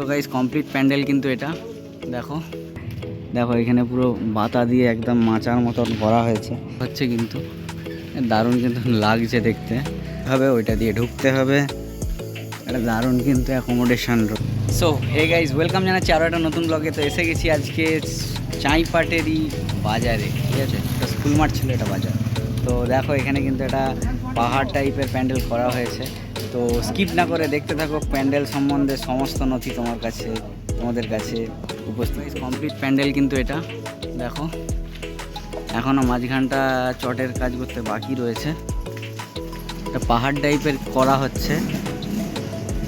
তো guys complete pandal কিন্তু এটা। দেখো। দেখো, এখানে পুরো বাতা দিয়ে একদম মাচার মতন ভরা হয়েছে। হচ্ছে কিন্তু, দারুণ কিন্তু লাগছে দেখতে। হবে, ওইটা দিয়ে ঢুকতে হবে। এটা দারুণ কিন্তু accommodation so hey guys welcome জানাচ্ছি আরও একটা নতুন ব্লগে তো এসে গেছি আজকে চাইপাটেরই বাজারে, ঠিক আছে? স্কুল মাঠ ছিল এটা বাজার। তো দেখো, এখানে কিন্তু একটা পাহাড় টাইপের প্যান্ডেল করা হয়েছে। তো স্কিপ না করে দেখতে থাকো, প্যান্ডেল সম্বন্ধে সমস্ত নথি তোমার কাছে, তোমাদের কাছে উপস্থিত। কমপ্লিট প্যান্ডেল কিন্তু এটা, দেখো। এখনও মাঝখানটা চটের কাজ করতে বাকি রয়েছে। এটা পাহাড় টাইপের করা হচ্ছে।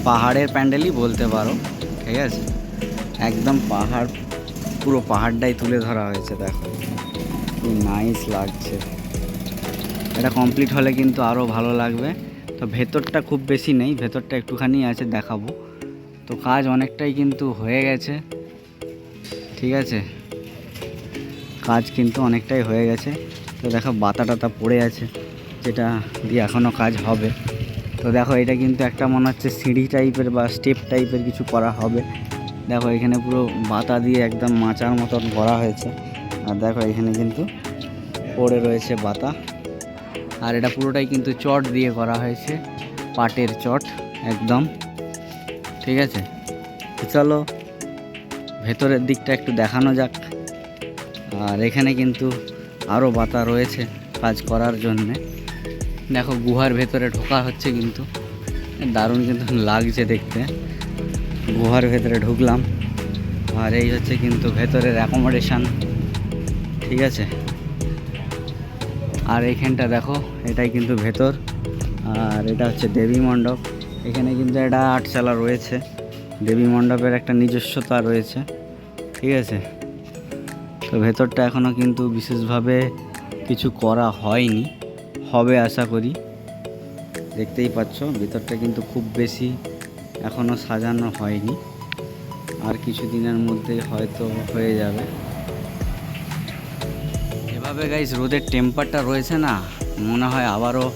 পাহাড়ের প্যান্ডেলই বলতে পারো, ঠিক আছে? একদম পাহাড়, পুরো পাহাড়টাই তুলে ধরা হয়েছে, দেখো। নাইস লাগছে। এটা কমপ্লিট হলে কিন্তু আরও ভালো লাগবে। তো ভেতরটা খুব বেশি নেই, ভেতরটা একটুখানি আছে দেখাবো। তো কাজ অনেকটাই কিন্তু হয়ে গেছে, ঠিক আছে? কাজ কিন্তু অনেকটাই হয়ে গেছে। তো দেখো বাতা টাতা পড়ে আছে, যেটা দিয়ে এখনও কাজ হবে। তো দেখো এটা কিন্তু একটা মনে হচ্ছে সিঁড়ি টাইপের বা স্টেপ টাইপের কিছু করা হবে। দেখো এখানে পুরো বাতা দিয়ে একদম মাচার মতন করা হয়েছে। আর দেখো এখানে কিন্তু পড়ে রয়েছে বাতা। আর এটা পুরোটাই কিন্তু চট দিয়ে করা হয়েছে, পাটের চট, একদম। ঠিক আছে? চলো, ভেতরের দিকটা একটু দেখানো যাক। আর এখানে কিন্তু আরও বাতা রয়েছে কাজ করার জন্যে। দেখো, গুহার ভেতরে ঢোকা হচ্ছে কিন্তু। দারুণ কিন্তু লাগছে দেখতে। গুহার ভেতরে ঢুকলাম। আর এই হচ্ছে কিন্তু ভেতরের অ্যাকোমোডেশান ঠিক আছে? আর এইখানটা দেখো, এটাই কিন্তু ভেতর। আর এটা হচ্ছে দেবী মণ্ডপ। এখানে কিন্তু একটা আটচালা রয়েছে। দেবী মণ্ডপের একটা নিজস্বতা রয়েছে। ঠিক আছে? তো ভেতরটা এখনও কিন্তু বিশেষভাবে কিছু করা হয়নি। হবে আশা করি। দেখতেই পাচ্ছ, ভেতরটা কিন্তু খুব বেশি এখনও সাজানো হয়নি। আর কিছু দিনের মধ্যেই হয়তো হয়ে যাবে। এভাবে গাইস রোদের টেম্পারটা রয়েছে না। মনে হয় আবারও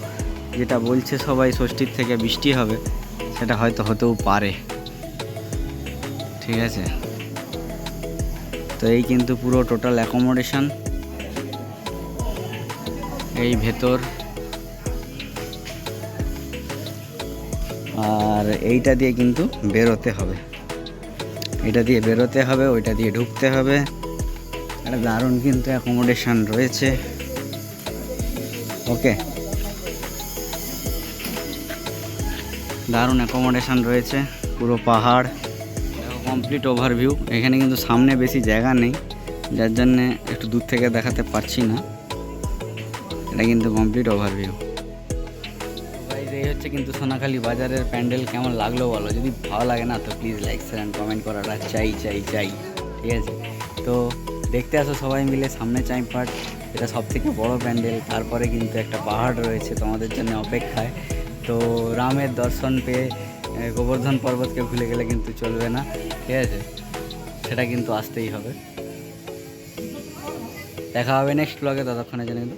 যেটা বলছে সবাই, ষষ্ঠীর থেকে বৃষ্টি হবে, সেটা হয়তো হতেও পারে। ঠিক আছে? তো এই কিন্তু পুরো টোটাল অ্যাকোমোডেশন এই ভেতর। আর এইটা দিয়ে কিন্তু বেরোতে হবে। এটা দিয়ে বেরোতে হবে, ওইটা দিয়ে ঢুকতে হবে। একটা দারুণ কিন্তু অ্যাকোমোডেশন রয়েছে। ওকে দারুণ অ্যাকোমোডেশন রয়েছে, পুরো পাহাড় কমপ্লিট ওভারভিউ এখানে কিন্তু সামনে বেশি জায়গা নেই, যার জন্যে একটু দূর থেকে দেখাতে পারছি না। এটা কিন্তু কমপ্লিট ওভারভিউ এই হচ্ছে কিন্তু সোনাখালী বাজারের প্যান্ডেল, কেমন লাগল বলো? যদি ভালো লাগে না, তো please like share and comment করাটা চাই চাই চাই। ঠিক আছে? তো দেখতে আসো সবাই মিলে, সামনে চাইপাট এটা সব থেকে বড়ো প্যান্ডেল। তারপরে কিন্তু একটা পাহাড় রয়েছে তোমাদের জন্য অপেক্ষায়। তো রামের দর্শন পেয়ে গোবর্ধন পর্বতকে ভুলে গেলে কিন্তু চলবে না। ঠিক আছে? সেটা কিন্তু আসতেই হবে। দেখা হবে নেক্সট ব্লগে ততক্ষণে জন্য কিন্তু